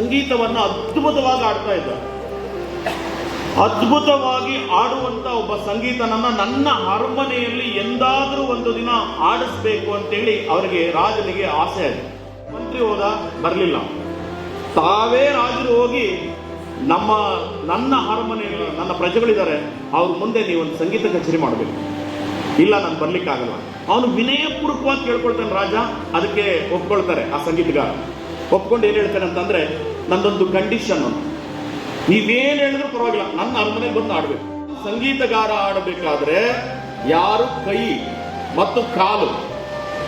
ಸಂಗೀತವನ್ನ ಅದ್ಭುತವಾಗಿ ಆಡ್ತಾ ಇದ್ದ. ಅದ್ಭುತವಾಗಿ ಆಡುವಂತ ಒಬ್ಬ ಸಂಗೀತನನ್ನ ನನ್ನ ಅರಮನೆಯಲ್ಲಿ ಎಂದಾದರೂ ಒಂದು ದಿನ ಆಡಿಸ್ಬೇಕು ಅಂತೇಳಿ ಅವರಿಗೆ ರಾಜನಿಗೆ ಆಸೆ ಆಯ್ತು. ಮಂತ್ರಿ ಹೋದ, ಬರಲಿಲ್ಲ. ತಾವೇ ರಾಜರು ಹೋಗಿ ನಮ್ಮ, ನನ್ನ ಅರಮನೆಯಲ್ಲಿ ನನ್ನ ಪ್ರಜೆಗಳಿದ್ದಾರೆ, ಅವ್ರ ಮುಂದೆ ನೀವು ಒಂದು ಸಂಗೀತ ಕಚೇರಿ ಮಾಡಬೇಕು. ಇಲ್ಲ, ನಾನು ಬರ್ಲಿಕ್ಕಾಗಲ್ಲ. ಅವನು ವಿನಯಪೂರ್ವಕವಾಗಿ ಕೇಳ್ಕೊಳ್ತಾನೆ, ರಾಜ. ಅದಕ್ಕೆ ಒಪ್ಕೊಳ್ತಾರೆ ಆ ಸಂಗೀತಗಾರ. ಒಪ್ಕೊಂಡು ಏನು ಹೇಳ್ತಾನೆ ಅಂತಂದ್ರೆ ನಂದೊಂದು ಕಂಡೀಷನ್ ಅಂತ ನೀವೇನು ಹೇಳಿದ್ರು ಪರವಾಗಿಲ್ಲ. ನನ್ನ ಅರಮನೆಗೆ ಬಂದು ಆಡಬೇಕು ಸಂಗೀತಗಾರ ಆಡಬೇಕಾದ್ರೆ ಯಾರು ಕೈ ಮತ್ತು ಕಾಲು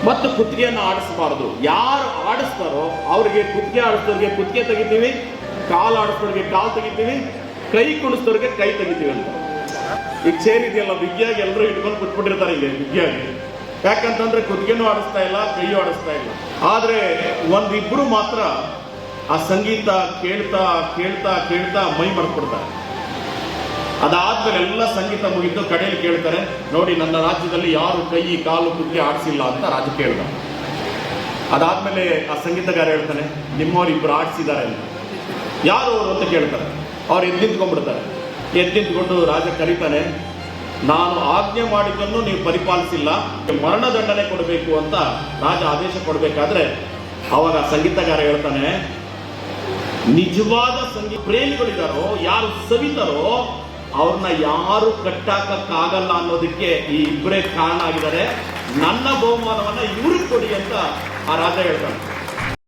ಮತ್ತು ಕುತ್ತಿಗೆಯನ್ನು ಆಡಿಸಬಾರದು. ಯಾರು ಆಡಿಸ್ತಾರೋ ಅವ್ರಿಗೆ ಕುತ್ತಿಗೆ ಆಡಿಸೋರಿಗೆ ಕುತ್ತಿಗೆ ತೆಗಿತೀವಿ, ಕಾಲು ಆಡಿಸೋರಿಗೆ ಕಾಲು ತೆಗಿತೀವಿ, ಕೈ ಕುಣಿಸ್ದವ್ರಿಗೆ ಕೈ ತೆಗಿತೀವಿ ಅಂತ. ಈಗ ಇದೆಯಲ್ಲ ಬಿಗಿಯಾಗಿ ಎಲ್ಲರೂ ಇಟ್ಕೊಂಡು ಕುತ್ಬಿಟ್ಟಿರ್ತಾರೆ ಇಲ್ಲಿ ಬಿಗಿಯಾಗಿ. ಯಾಕಂತಂದ್ರೆ ಕುತ್ತಿಗೆನೂ ಆಡಿಸ್ತಾ ಇಲ್ಲ, ಕೈಯೂ ಆಡಿಸ್ತಾ ಇಲ್ಲ. ಆದರೆ ಒಂದಿಬ್ರು ಮಾತ್ರ ಆ ಸಂಗೀತ ಕೇಳ್ತಾ ಕೇಳ್ತಾ ಕೇಳ್ತಾ ಮೈ ಮರ್ಕೊಡ್ತಾರೆ ಅದಾದ್ಮೇಲೆ ಎಲ್ಲ ಸಂಗೀತ ಮುಗಿದು ಕಡೆಯಲ್ಲಿ ಕೇಳ್ತಾರೆ, ನೋಡಿ ನನ್ನ ರಾಜ್ಯದಲ್ಲಿ ಯಾರು ಕೈ ಕಾಲು ಕುತ್ತಿಗೆ ಆಡಿಸಿಲ್ಲ ಅಂತ ರಾಜ ಕೇಳ್ದ ಅದಾದ್ಮೇಲೆ ಆ ಸಂಗೀತಗಾರ ಹೇಳ್ತಾನೆ, ನಿಮ್ಮವ್ರು ಇಬ್ರು ಆಡಿಸಿದ್ದಾರೆ ಅಂತ. ಯಾರು ಅವರು ಅಂತ ಕೇಳ್ತಾರೆ. ಅವ್ರು ಎದ್ದು ನಿಂತ್ಕೊಂಡ್ಬಿಡ್ತಾರೆ. ಎದ್ದು ನಿಂತ್ಕೊಂಡು ರಾಜ ಕರೀತಾನೆ, ನಾನು ಆಜ್ಞೆ ಮಾಡಿದ್ದನ್ನು ನೀವು ಪರಿಪಾಲಿಸಿಲ್ಲ ಮರಣದಂಡನೆ ಕೊಡಬೇಕು ಅಂತ ರಾಜ ಆದೇಶ ಕೊಡಬೇಕಾದ್ರೆ, ಅವಾಗ ಸಂಗೀತಗಾರ ಹೇಳ್ತಾನೆ ನಿಜವಾದ ಸಂಗೀತ ಪ್ರೇಮಿಗಳಿದಾರೋ, ಯಾರು ಸವಿತಾರೋ, ಅವ್ರನ್ನ ಯಾರು ಕಟ್ಟಾಕಕ್ಕಾಗಲ್ಲ ಅನ್ನೋದಕ್ಕೆ ಈ ಇಬ್ಬರೇ ಕಾರಣ ಆಗಿದ್ದಾರೆ. ನನ್ನ ಬಹುಮಾನವನ್ನ ಇವ್ರಿಗೆ ಕೊಡಿ ಅಂತ ಆ ರಾಜ ಹೇಳ್ತಾನೆ.